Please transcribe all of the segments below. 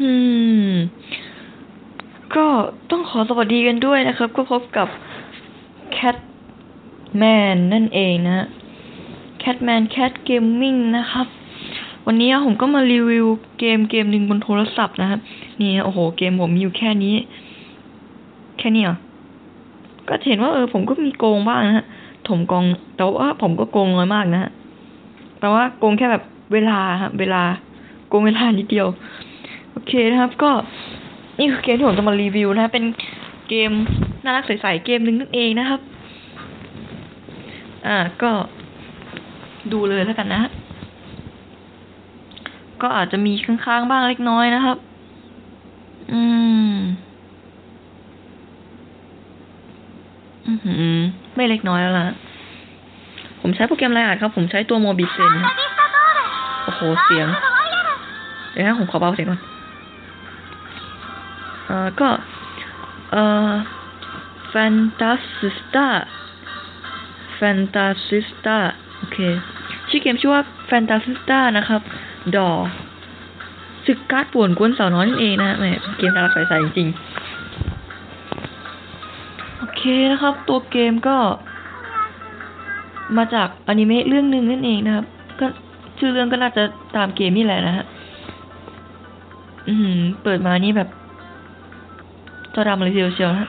อืม ก็ต้องขอสวัสดีกันด้วยนะครับ ก็พบกับ Catman นั่นเองนะ Catman Cat Gaming นะครับ วันนี้ผมก็มารีวิวเกมเกมหนึ่งบนโทรศัพท์นะครับนี่โอ้โห เกมผมมีอยู่แค่นี้ แค่นี้เหรอก็เห็นว่าเออผมก็มีโกงบ้างนะฮะถมกองแต่ว่าผมก็โกงน้อยมากนะฮะแปลว่าโกงแค่แบบเวลาครับเวลาโกงเวลานิดเดียว เคนะครับ ก็นี่คือเกมที่ผมจะมารีวิวนะเป็นเกมน่ารักใสๆเกมหนึ่งนั่นเองนะครับ อ่าก็ดูเลยแล้วกันนะฮะก็อาจจะมีค้างๆบ้างเล็กน้อยนะครับ อืม อือหือไม่เล็กน้อยแล้วล่ะ ผมใช้โปรแกรมอะไรอ่านครับ ผมใช้ตัวโมบิเซนโอ้โห เสียง เดี๋ยวนะผมขอเบาเสียงก่อน อ่อก็เอ่อ Fantasista Fantasista โอเคชื่อเกมชื่อว่า Fantasista นะครับ ดอศึกการ์ดป่วนกวนสาวน้อยนั่นเองนะแหมเกมน่ารักใสๆจริงโอเคนะครับ ตัวเกมก็ มาจากอนิเมะเรื่องหนึ่งนั่นเองนะครับ ก็ชื่อเรื่องก็น่าจะตามเกมนี่แหละนะฮะอือหือเปิดมานี่แบบ จอดำเลยเชียวเชียวนะ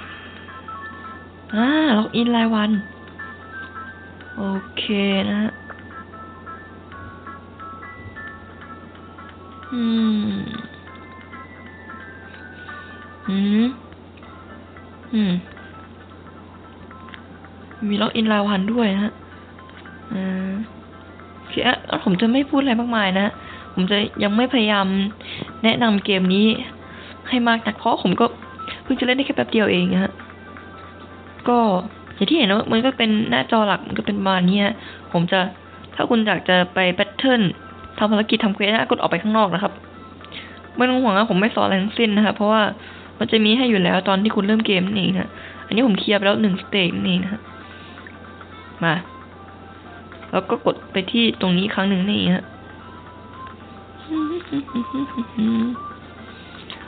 อ่าล็อกอินรายวัน โอเคนะฮะอืม อืม อืม มีล็อกอินรายวันด้วยนะฮะอ่าโอเคอะแล้วผมจะไม่พูดอะไรมากมายนะ ผมจะยังไม่พยายามแนะนำเกมนี้ให้มากนักเพราะผมก็ เพิ่งจะเล่นได้แค่แป๊บเดียวเองนะฮะ ก็อย่างที่เห็นนะมันก็เป็นหน้าจอหลักมันก็เป็นมาณนี้ฮะผมจะถ้าคุณอยากจะไปแบทเทิลทำภารกิจทำเควสนะกดออกไปข้างนอกนะครับไม่ต้องห่วงนะผมไม่สอนอะไรทั้งสิ้นนะครับเพราะว่ามันจะมีให้อยู่แล้วตอนที่คุณเริ่มเกมนี่นะอันนี้ผมเคลียร์ไปแล้วหนึ่งสเตจนี่นะฮะมา แล้วก็กดไปที่ตรงนี้ครั้งหนึ่งนี่ฮะ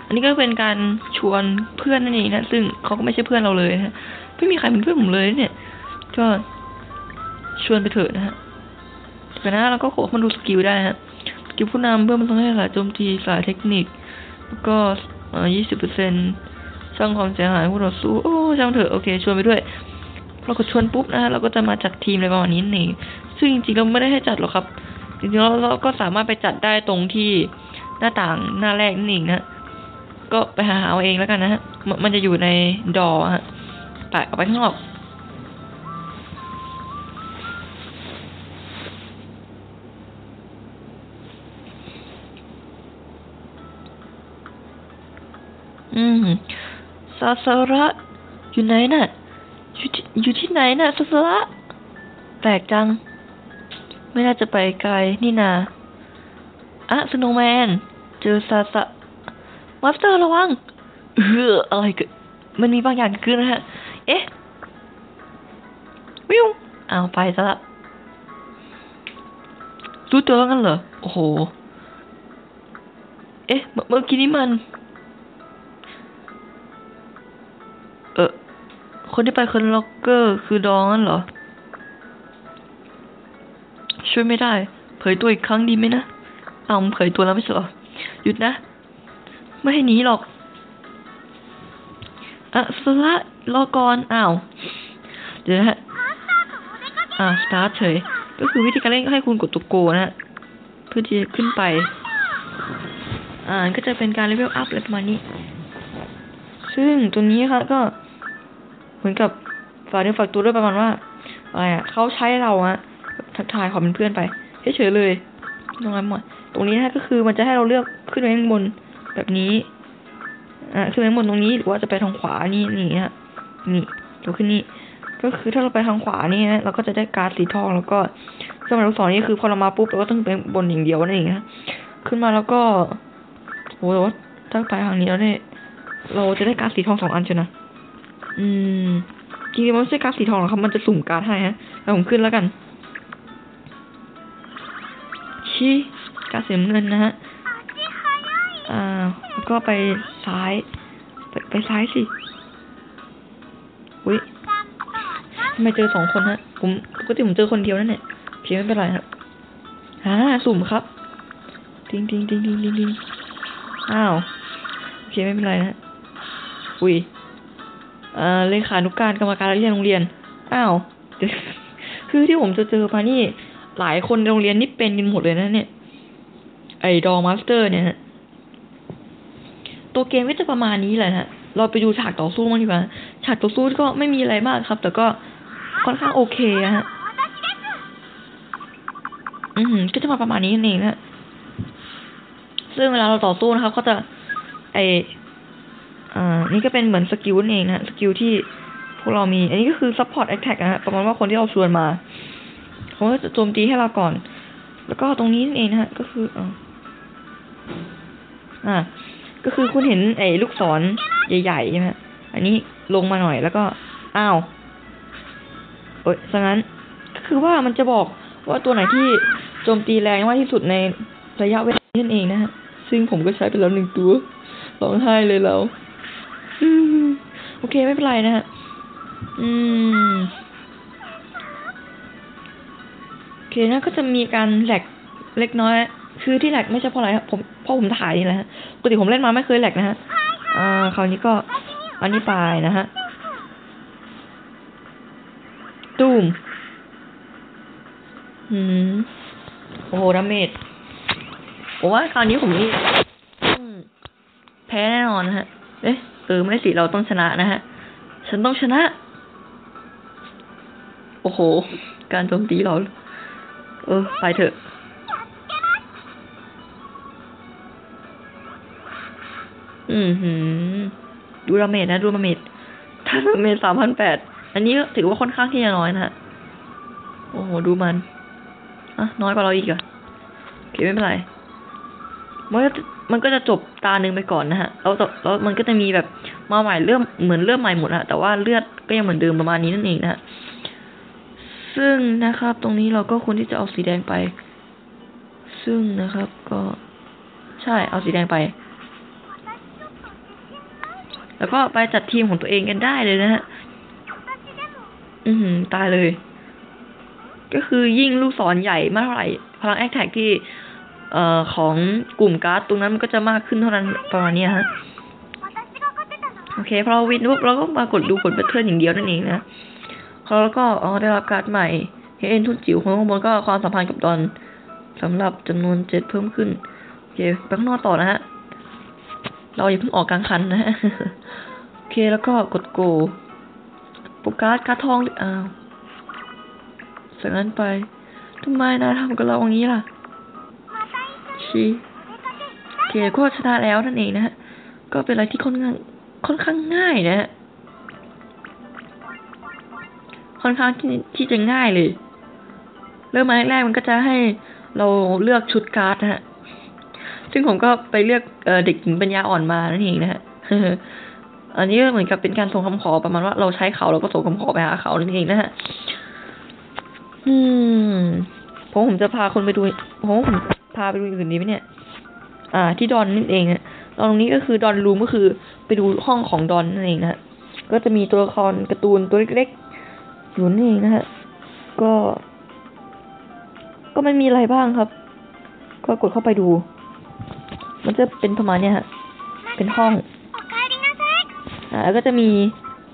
อันนี้ก็เป็นการชวนเพื่อนนั่นเองนะ ซึ่งเขาก็ไม่ใช่เพื่อนเราเลยนะไม่มีใครเป็นเพื่อนผมเลยเนี่ย ก็ชวนไปเถอะนะฮะแต่นะเราก็ขอมาดูสกิลได้ฮะสกิลผู้นำเพื่อมันต้องให้สายโจมตีสายเทคนิค แล้วก็เอ่อยี่สิบเปอร์เซ็นสร้างความเสียหายผู้ต่อสู้ โอ้ช่างเถอะโอเคชวนไปด้วยเราก็ชวนปุ๊บนะฮะเราก็จะมาจัดทีมอะไรประมาณนี้นี่ซึ่งจริงๆเราไม่ได้ให้จัดหรอกครับ จริงๆเราเราก็สามารถไปจัดได้ตรงที่หน้าต่างหน้าแรกนั่นเองนะ ก็ไปหาเอาเองแล้วกันนะฮะ มันจะอยู่ในดอฮะแปะออกไปข้างนอกอืมซาซาระอยู่ไหนน่ะอยู่ที่อยู่ที่ไหนน่ะซาซาระแปลกจัง ไม่น่าจะไปไกลนี่นาอะสโนแมน เจอซาซา มาสเตอร์ระวังเอออะไรเกิดมันมีบางอย่างเกิดขึ้นนะฮะ เอ๊ะ วิวเอาไปซะละรู้ตัวแล้วงั้นเหรอ โอ้โห เอ๊ะ เมื่อกี้นี้มัน เออคนที่ไปคนล็อกเกอร์คือดองนั่นเหรอ ช่วยไม่ได้ เผยตัวอีกครั้งดีไหมนะ เอาเผยตัวแล้วไม่ใช่เหรอ หยุดนะ ไม่ให้หนีหรอกอะสละรอก่อนอ้าว เดี๋ยวนะฮะอ่าสตาร์ทเฉย ก็คือวิธีการเล่นก็ให้คุณกดตัวโกนะฮะ เพื่อที่จะขึ้นไป อ่าก็จะเป็นการเลเวลอัพอะไรประมาณนี้ ซึ่งตัวนี้ค่ะก็เหมือนกับฝากเนื้อฝากตัวด้วยประมาณว่าอะไรอะเขาใช้เราอะทักทายขอเป็นเพื่อนไปเฉยๆเลย ตรงนั้นหมด ตรงนี้นะก็คือมันจะให้เราเลือกขึ้นไปข้างบน แบบนี้อ่าขึ้นไปบนตรงนี้หรือว่าจะไปทางขวานี่นี่ฮะนี่ตัวขึ้นนี่ก็คือถ้าเราไปทางขวานี่นะเราก็จะได้การ์ดสีทองแล้วก็เครื่องหมายลูกศรนี่คือพอเรามาปุ๊บเราก็ต้องไปบนอย่างเดียวนั่นเองนะขึ้นมาแล้วก็โหแต่ว่าถ้าไปทางนี้แล้วเนี่ยเราจะได้การ์ดสีทองสองอันใช่นะอืมจริงๆมันไม่ใช่การ์ดสีทองหรอกครับมันจะสุ่มการ์ดให้ฮะแล้วผมขึ้นแล้วกันชี้การ์ดสีน้ำเงินนะฮะ อ่าแล้วก็ไปซ้าย ไปไปซ้ายสิอุ้ยทำไมเจอสองคนฮะ ผมปกติผมเจอคนเดียวนั่นแหละโอเคไม่เป็นไรครับอ่าสุ่มครับติงติงติงติงติงติงอ้าวโอเคไม่เป็นไรนะอุ้ยเอ่อเลขานุการกรรมการเรียนโรงเรียน อ้าวคือที่ผมจะเจอมานี่ หลายคนในโรงเรียนนี่เป็นกันหมดเลยนะเนี่ย ไอ้ดอมาสเตอร์เนี่ยฮะ ตัวเกมก็จะประมาณนี้แหละฮะ เราไปดูฉากต่อสู้มั้างดีกว่า ฉากต่อสู้ก็ไม่มีอะไรมากครับ แต่ก็ค่อนข้างโอเคอะฮะ อืมก็จะมาประมาณนี้นั่นเองนะฮะ ซึ่งเวลาเราต่อสู้นะครับ ก็จะ ไออ่า นี่ก็เป็นเหมือนสกิลนั่นเองนะสกิลที่พวกเรามี อันนี้ก็คือ support attack นะฮะ ประมาณว่าคนที่เราชวนมาเขาก็จะโจมตีให้เราก่อน แล้วก็ตรงนี้นั่นเองนะฮะ ก็คืออ่าอ่า ก็คือคุณเห็นไอ้ลูกศรใหญ่ๆใช่ไหมอันนี้ลงมาหน่อยแล้วก็อ้าวเอ้ยซะงั้นก็คือว่ามันจะบอกว่าตัวไหนที่โจมตีแรงมากที่สุดในระยะเวลานั่นเองนะฮะซึ่งผมก็ใช้ไปแล้วหนึ่งตัวร้องไห้เลยแล้วอืมโอเคไม่เป็นไรนะฮะอืมโอเคนะก็จะมีการแหลกเล็กน้อย คือที่แหลกไม่ใช่เพราะอะไรครับผม เพราะผมถ่ายนี่แหละฮะปกติผมเล่นมาไม่เคยแหลกนะฮะ อ่า คราวนี้ก็ อันนี้ไปนะฮะ ตูมอืม โอ้โหดาเมจผมว่าคราวนี้ผมนี่ต้องแพ้แน่นอนนะฮะ เอ๊ะเออไม่สิ เราต้องชนะนะฮะ ฉันต้องชนะ โอ้โห การโจมตีเรา เออ ไปเถอะ อืมหืมดูดาเมจนะดูดาเมจถ้าดาเมจสามพันแปด อันนี้ก็ถือว่าค่อนข้างที่จะน้อยนะฮะ โอ้โห ดูมัน อะ น้อยกว่าเราอีกเหรอะโอเคไม่เป็นไร มันก็มันก็จะจบตาหนึ่งไปก่อนนะฮะ แล้วต่อแล้วมันก็จะมีแบบมาใหม่เริ่มเหมือนเริ่มใหม่หมดฮะ แต่ว่าเลือดก็ยังเหมือนเดิมประมาณนี้นั่นเองนะฮะ ซึ่งนะครับ ตรงนี้เราก็ควรที่จะเอาสีแดงไป ซึ่งนะครับ ก็ใช่เอาสีแดงไป แล้วก็ไปจัดทีมของตัวเองกันได้เลยนะฮะ อือหือ ตายเลย ก็คือยิ่งลูกศรใหญ่มากเท่าไหร่ พลังแอคแท็กที่ เอ่อของกลุ่มการ์ดตรงนั้นมันก็จะมากขึ้นเท่านั้นประมาณนี้ฮะ โอเค พอเราวินปุ๊บเราก็มากดดูผลแพทเทิร์นอย่างเดียวนั่นเองนะแล้วก็อ๋อได้รับการ์ดใหม่เฮเอ็นทุนจิ๋วของข้างบนก็ความสัมพันธ์กับดอนสำหรับจำนวนเจ็ดเพิ่มขึ้น โอเคไปข้างนอกต่อนะฮะ เราอย่าเพิ่งออกกลางคันนะฮะโอเคแล้วก็กดโกโปรการ์ดการ์ดทองอ้าวสักนั้นไปทำไมนะทำกับเราอย่างนี้ล่ะชีโอเคก็ชนะแล้วนั่นเองนะฮะก็เป็นอะไรที่ค่อนข้างค่อนข้างง่ายนะฮะค่อนข้างที่ที่จะง่ายเลย เริ่มมาแรกๆมันก็จะให้เราเลือกชุดการ์ดนะฮะ ซึ่งผมก็ไปเลือกเออเด็กหญิงปัญญาอ่อนมานั่นเองนะฮะอันนี้ก็เหมือนกับเป็นการส่งคำขอประมาณว่าเราใช้เขาเราก็ส่งคำขอไปหาเขานั่นเองนะฮะอืมผมผมจะพาคนไปดูผมว่าผมจะพาไปดูอื่นดีไหมเนี่ย อ่า ที่ดอนนั่นเองฮะตรงนี้ก็คือดอนรูมก็คือไปดูห้องของดอนนั่นเองนะฮะก็จะมีตัวละครการ์ตูนตัวเล็กๆอยู่นั่นเองนะฮะ ก็ ก็ไม่มีอะไรบ้างครับ ก็กดเข้าไปดู มันจะเป็นประมาณเนี้ยฮะ เป็นห้องอ่าแล้วก็จะมี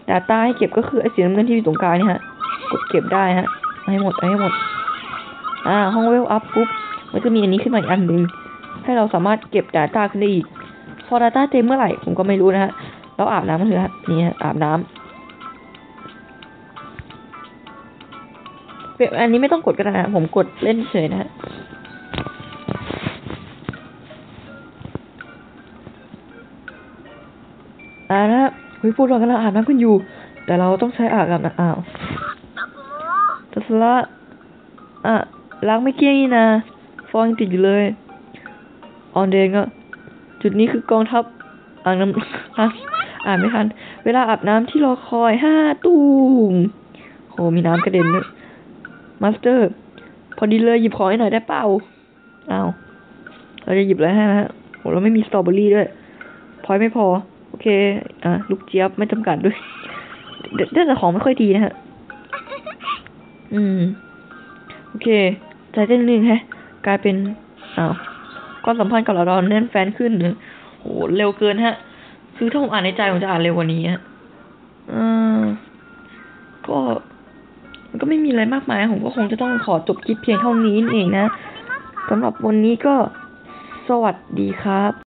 Data ให้เก็บก็คือไอ้สีน้ำเงินที่อยู่ตรงกลางนี่ฮะ กดเก็บได้ฮะเอาให้หมดเอาให้หมด อ่า ห้องเวลอัพปุ๊บ มันจะมีอันนี้ขึ้นมาอีกอันหนึ่งให้เราสามารถเก็บ Data ขึ้นได้อีก พอ Data เต็มเมื่อไหร่ ผมก็ไม่รู้นะฮะ เราอาบน้ำกันเถอะฮะ นี่ฮะอาบน้ำเว็บอันนี้ไม่ต้องกดก็ได้นะผมกดเล่นเฉยนะฮะ อ่านะฮะเฮ้ยพวกเรากำลังอาบน้ำกันอยู่ แต่เราต้องใช้อาบน้ำอ้าวทัศละอะล้างไม่เกลี้ยงนี่นะฟองยังติดอยู่เลยออนเดงอะจุดนี้คือกองทัพอ่างน้ำอ่านไม่ทัน เวลาอาบน้ำที่รอคอยห้าตูมโหมีน้ำกระเด็นด้วยมาสเตอร์ พอดีเลยหยิบของให้หน่อยได้เปล่าอ้าวเราจะหยิบอะไรให้นะฮะโหเราไม่มีสตรอเบอรี่ด้วย พอยไม่พอ โอเค อะ ลูกเจี๊ยบไม่จำกัดด้วยเดี๋ยวเดี๋ยวแต่ของไม่ค่อยดีนะฮะ อืม โอเค ใจเต้นนิดนึงแฮะ กลายเป็นอ้าวความสัมพันธ์กับเราดอนแน่นแฟนขึ้นเลยโหเร็วเกินฮะ คือถ้าผมอ่านในใจผมจะอ่านเร็วกว่านี้ฮะอืมก็มันก็ไม่มีอะไรมากมาย ผมก็คงจะต้องขอจบคลิปเพียงเท่านี้เองนะสำหรับวันนี้ก็สวัสดีครับ